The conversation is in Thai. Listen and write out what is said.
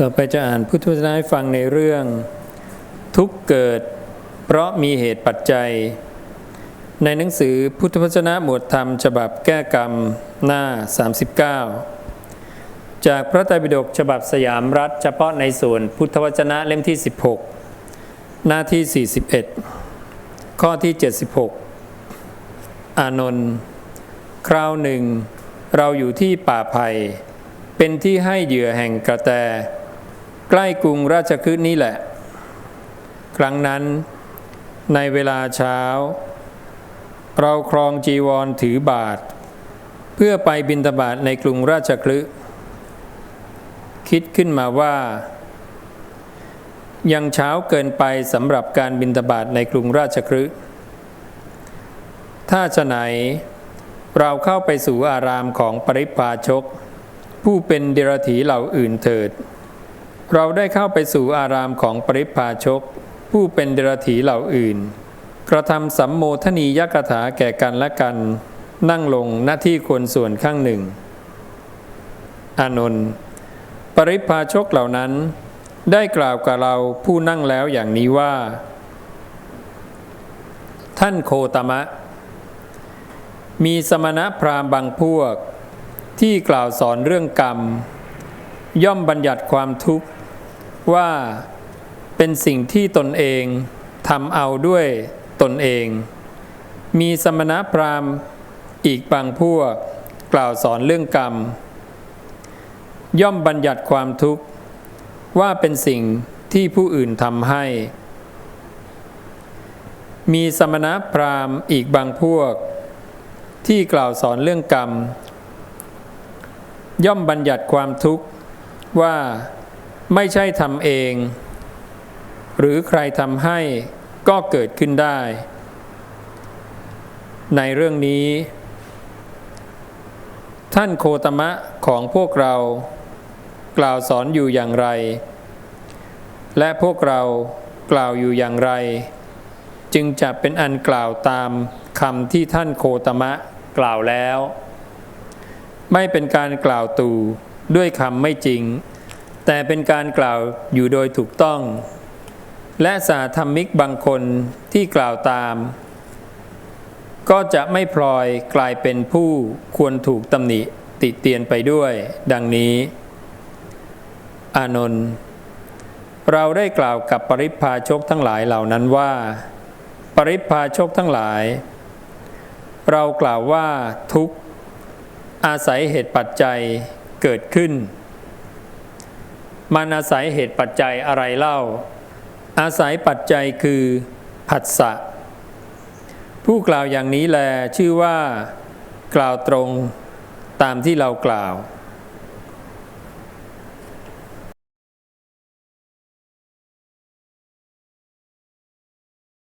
ต่อไปจะอ่านพุทธวจนะให้ฟังในเรื่อง ทุกเกิด เพราะมีเหตุปัจจัย ในหนังสือพุทธวจนะหมวดธรรมฉบับแก้กรรมหน้า 39 จากพระไตรปิฎกฉบับสยามรัฐเฉพาะในส่วนพุทธวจนะเล่มที่ 16 หน้าที่ 41 ข้อที่ 76 อานนท์คราวหนึ่ง เราอยู่ที่ป่าไผ่เป็นที่ให้เหยื่อแห่งกระแต ใกล้กรุงราชคฤห์นี่แหละ ครั้งนั้นในเวลาเช้า เราครองจีวรถือบาท เพื่อไปบินตบาทในกรุงราชคฤห์คิดขึ้นมาว่า ยังเช้าเกินไปสำหรับการบินตบาทในกรุงราชคฤห์ถ้าจะไหน เราเข้าไปสู่อารามของปริพาชก ผู้เป็นเดรถีเหล่าอื่นเถิด เราได้เข้าไปสู่อารามของปริพาชก ผู้เป็นเดรถีเหล่าอื่น กระทำสัมโมทนียกถาแก่กันและกัน นั่งลงหน้าที่ควรส่วนข้างหนึ่ง อานนท์ปริพาชกเหล่านั้น ได้กล่าวกับเราผู้นั่งแล้วอย่างนี้ว่า ท่านโคตมะ มีสมณพราหมณ์บางพวก ที่กล่าวสอนเรื่องกรรม ย่อมบัญญัติความทุกข์ ว่าเป็นสิ่งที่ตนเองทำเอาด้วยตนเอง มีสมณพราหมณ์อีกบางพวกกล่าวสอนเรื่องกรรม ย่อมบัญญัติความทุกข์ ว่าเป็นสิ่งที่ผู้อื่นทำให้ มีสมณพราหมณ์อีกบางพวก ที่กล่าวสอนเรื่องกรรม ย่อมบัญญัติความทุกข์ว่า ไม่ใช่ทำเอง หรือใครทำให้ก็เกิดขึ้นได้ ในเรื่องนี้ ท่านโคตมะของพวกเรา กล่าวสอนอยู่อย่างไร และพวกเรากล่าวอยู่อย่างไร จึงจะเป็นอันกล่าวตามคำที่ท่านโคตมะกล่าวแล้ว ไม่เป็นการกล่าวตู่ด้วยคำไม่จริง แต่เป็นการกล่าวอยู่โดยถูกต้อง และสาธรรมิกบางคนที่กล่าวตาม ก็จะไม่พลอยกลายเป็นผู้ควรถูกตำหนิติเตียนไปด้วย ดังนี้ อานนท์เราได้กล่าวกับปริพาชกทั้งหลายเหล่านั้นว่า ปริพาชกทั้งหลาย เรากล่าวว่าทุกอาศัยเหตุปัจจัยเกิดขึ้น มันอาศัยเหตุปัจจัยอะไรเล่า อาศัยปัจจัยคือผัสสะ ผู้กล่าวอย่างนี้แลชื่อว่า กล่าวตรงตามที่เรากล่าว